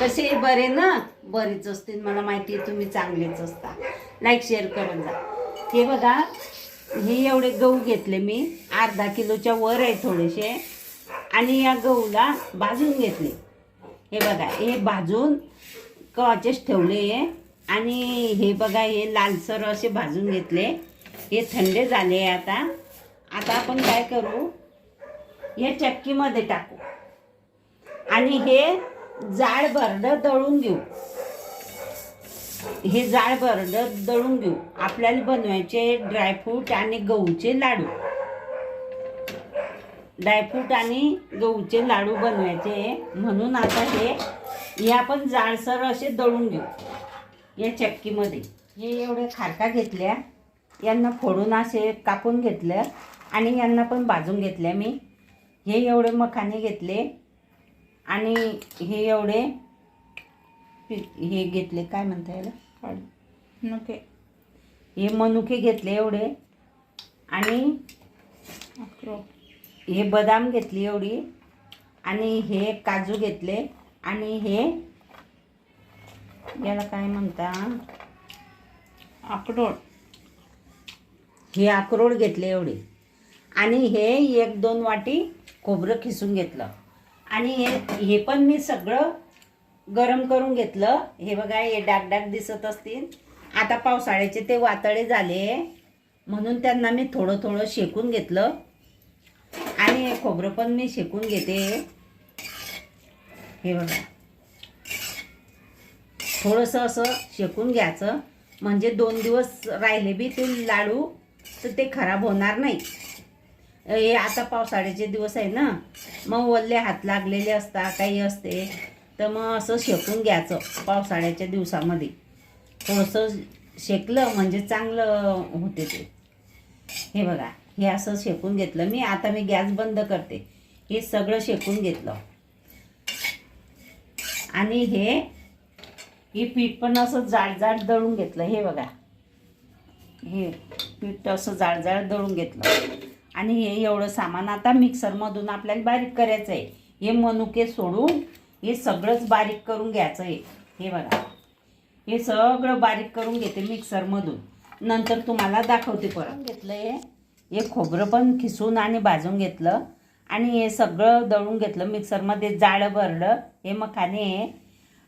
कसे बरे ना? बरेच असतील मला माहिती आहे तुम्ही चांगलेच असता. लाईक शेअर करून जा. हे बघा हे एवढे गहू घेतले मी. अर्धा किलोच्या वर आहे थोडेसे. आणि या गहूला भाजून घेतले. हे बघा हे भाजून कवाचेच ठेवले आणि हे बघा हे लालसर असे भाजून घेतले. हे थंडे झाले आता. आता आपण काय करू? हे चक्कीमध्ये टाकू. आणि हे जाड भरडं दळून घेऊ. हे जाड भरडं दळून घेऊ. आपल्याला बनवायचे ड्रायफ्रूट आणि गहूचे लाडू. ड्रायफ्रूट आणि गहूचे लाडू बनवायचे म्हणून आता हे हे आपण जाडसर असे दळून घेऊ. या चक्कीमध्ये. हे एवढे खारका घेतल्या. यांना फोडून असे कापून घेतलं आणि यांना पण भाजून घेतल्या मी. हे एवढे मखाने घेतले. आणि हे एवढे हे घेतले काय म्हणता याला? नको हे मनुके घेतले एवढे. आणि हे बदाम घेतली एवढी. आणि हे काजू घेतले. आणि हे याला काय म्हणता? अक्रोड. हे अक्रोड घेतले एवढे. आणि हे एक दोन वाटी खोबरं खिसून घेतलं. आणि हे हे पण मी सगळं गरम करून घेतलं. हे बघा हे डाग डाग दिसत असतील. आता पावसाळ्याचे ते वातळे झाले. म्हणून त्यांना मी थोडं थोडं शेकून घेतलं. आणि हे खोबरं पण मी शेकून घेते. हे बघा. थोडंसं असं शेकून घ्यायचं. म्हणजे दोन दिवस राहिले बी ते लाडू तर ते खराब होणार नाही. हे आता पावसाळ्याचे दिवस आहे ना. मग वल्ले हात लागलेले असता काही असते. तर मग असं शेकून घ्यायचं पावसाळ्याच्या दिवसामध्ये. थोडंसं शेकलं म्हणजे चांगलं होते ते. हे बघा हे असं शेकून घेतलं. मी आता मी गॅस बंद करते. हे सगळं शेकून घेतलं. आणि हे हे पीठ पण असं जाड जाड दळून घेतलं. हे बघा. हे पीठ असं जाड जाड दळून घेतलं. आणि हे एवढं सामान आता मिक्सरमधून आपल्याला बारीक करायचं आहे हे मनुके सोडून हे सगळंच बारीक करून घ्यायचं आहे हे बघा. हे सगळं बारीक करून घेते मिक्सरमधून. नंतर तुम्हाला दाखवते परत. घेतलं हे हे खोबरं पण खिसून आणि भाजून घेतलं. आणि हे सगळं दळून घेतलं. मिक्सरमध्ये जाळं भरलं. हे मखाने आहे.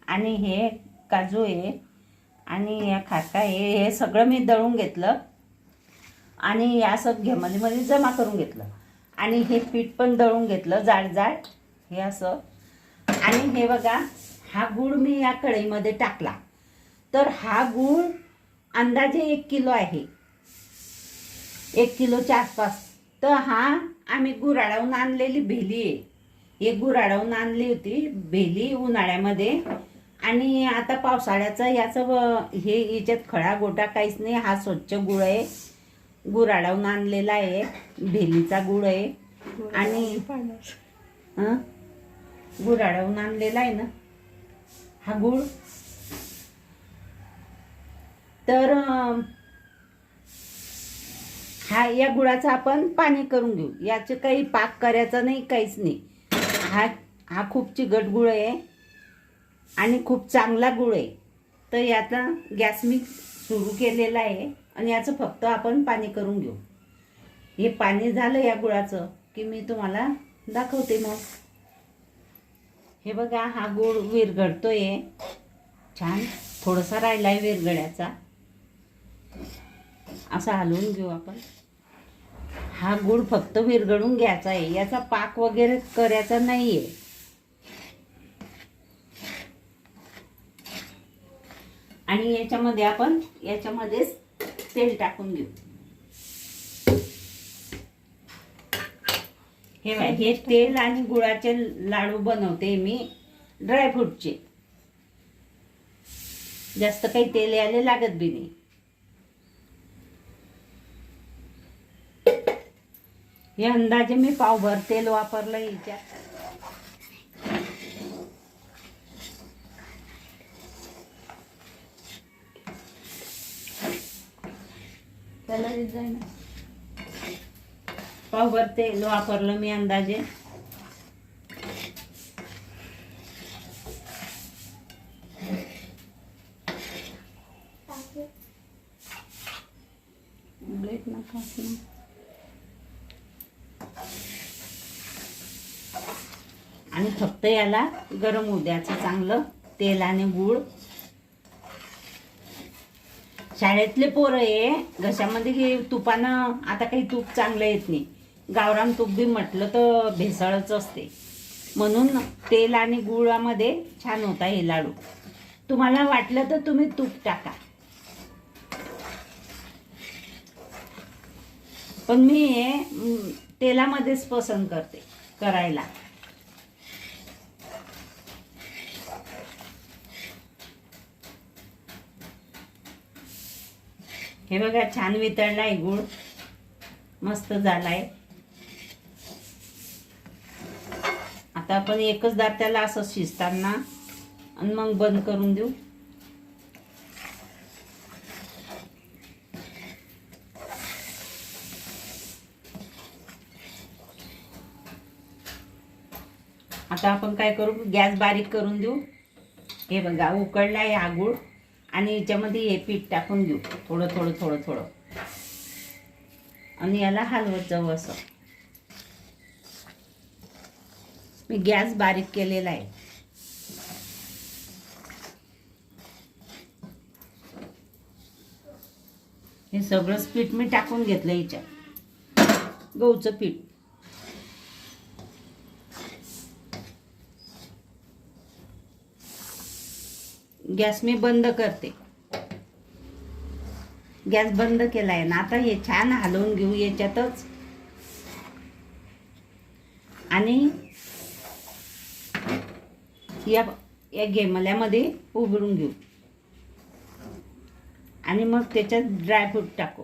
आणि हे काजू आहे. आणि या खाका हे हे सगळं मी दळून घेतलं. आणि या असं घेमध्ये मध्ये जमा करून घेतलं. आणि हे पीठ पण दळून घेतलं जाड जाड. हे असं. आणि हे बघा हा गूळ मी या कढईमध्ये टाकला. तर हा गूळ अंदाजे एक किलो आहे. एक किलोच्या आसपास. तर हा आम्ही गुराळावून आणलेली भेली आहे. एक गुराळावून आणली होती भेली उन्हाळ्यामध्ये. आणि आता पावसाळ्याचं याचं हे याच्यात खळा गोटा काहीच नाही हा स्वच्छ गुळ आहे. गुराळावून आणलेला आहे. भेलीचा गुळ आहे. आणि हं? गुराळावून आणलेला आहे ना? हा गुळ? तर अं, हा या गुळाचं आपण पाणी करून घेऊ. याचं काही पाक करायचा नाही काहीच नाही. हा हा खूप चिकट गुळ आहे. आणि खूप चांगला गुळ आहे. तर याचा गॅस मी सुरू केलेला आहे. आणि याचं फक्त आपण पाणी करून घेऊ. हे पाणी झालं या गुळाचं की मी तुम्हाला दाखवते मग. हे बघा हा गुळ विरघडतोय छान थोडासा राहिलाय विरघड्याचा असा हलवून घेऊ आपण. हा गुळ फक्त विरघडून घ्यायचा आहे. याचा पाक वगैरे करायचा नाही आहे आणि याच्यामध्ये आपण याच्यामध्येच तेल टाकून घेऊ हे हे तेल आणि गुळाचे लाडू बनवते मी ड्रायफ्रूटचे जास्त काही तेल यायला लागत बी नाही हे अंदाजे मी पावभर तेल वापरलं याच्यात पावभर तेल वापरलं मी अंदाजे. नका आणि फक्त याला गरम उद्याचं चांगलं तेल आणि गूळ शाळेतले पोरं आहे घशामध्ये हे तुपानं आता काही तूप चांगलं येत नाही. गावरान तूप बी म्हटलं तर भेसळच असते. म्हणून तेल आणि गुळामध्ये छान होता हे लाडू. तुम्हाला वाटलं तर तुम्ही तूप टाका. पण मी तेलामध्येच पसंत करते करायला. हे बघा छान वितळला आहे गुळ. मस्त झालाय. आता आपण एकच दात त्याला असं शिजताना आणि मग बंद करून देऊ. आता आपण काय करू? गॅस बारीक करून देऊ. हे बघा उकळलाय हा गूळ. आणि याच्यामध्ये हे पीठ टाकून घेऊ. थोडं थोडं थोडं थोडं. आणि याला हलवत जाऊ असं. मी गॅस बारीक केलेला आहे. हे सगळंच पीठ मी टाकून घेतलं याच्यात. गहूचं पीठ. गॅस मी बंद करते. गॅस बंद केला आहे ना आता हे छान हलवून घेऊ याच्यातच. आणि या या गेमल्यामध्ये उघडून घेऊ. आणि मग त्याच्यात ड्रायफ्रूट टाकू.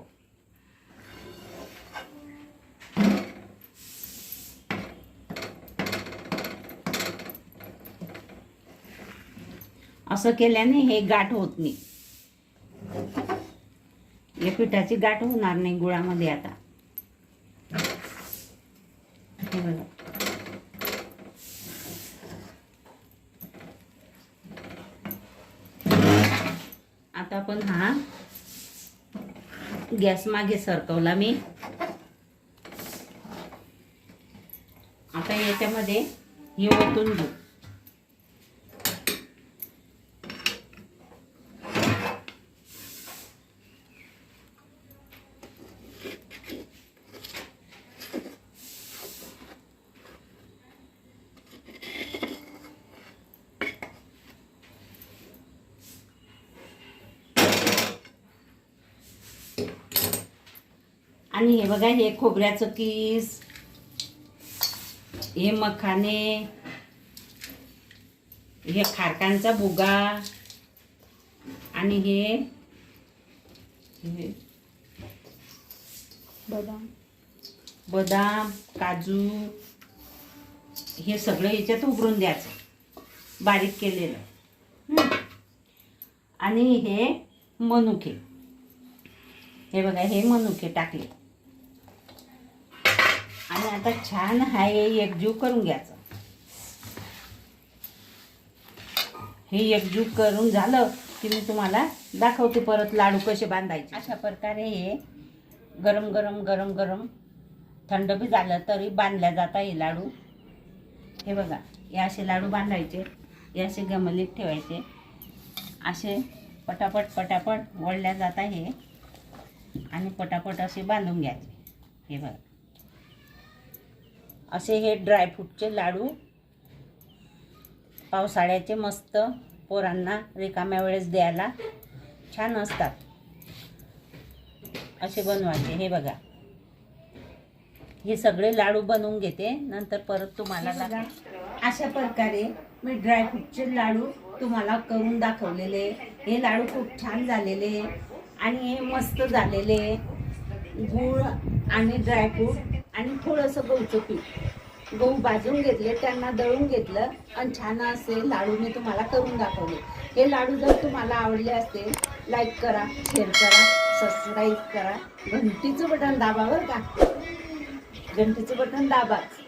असं केल्याने हे गाठ होत नाही. या पिठाची गाठ होणार नाही गुळामध्ये आता. हे बघा. आता आपण हा गॅस मागे सरकवला मी. आता याच्यामध्ये हे ओतून घेऊ आणि हे बघा हे खोबऱ्याचं किस हे मखाने हे खारकांचा बुगा आणि हे हे बदाम. बदाम काजू हे सगळं याच्यात उघडून द्यायचं. बारीक केलेलं. आणि हे मनुके. हे बघा हे मनुके टाकले. आणि आता छान हा हे एकजीव करून घ्यायचं. हे एकजीव करून झालं की मी तुम्हाला दाखवते परत लाडू कसे बांधायचे. अशा प्रकारे हे गरम गरम गरम गरम थंड बी झालं तरी बांधल्या जाता हे लाडू. हे बघा हे असे लाडू बांधायचे हे असे गमलीत ठेवायचे. असे पटापट पटापट वळल्या जाता हे. आणि पटापट असे बांधून घ्यायचे. हे बघा. असे हे ड्रायफ्रूटचे लाडू. पावसाळ्याचे मस्त पोरांना रिकाम्या वेळेस द्यायला छान असतात. असे बनवायचे हे बघा. हे सगळे लाडू बनवून घेते. नंतर परत तुम्हाला दाखव- अशा प्रकारे मी ड्रायफ्रूटचे लाडू तुम्हाला करून दाखवलेले. हे लाडू खूप छान झालेले. आणि हे मस्त झालेले. गूळ आणि ड्रायफ्रूट आणि थोडंसं गहूचं पीठ. गहू भाजून घेतले त्यांना दळून घेतलं आणि छान असे लाडू मी तुम्हाला करून दाखवले. हे लाडू जर तुम्हाला आवडले असतील लाईक करा शेअर करा सबस्क्राईब करा. घंटीचं बटन दाबा बरं का? घंटीचं बटन दाबाच.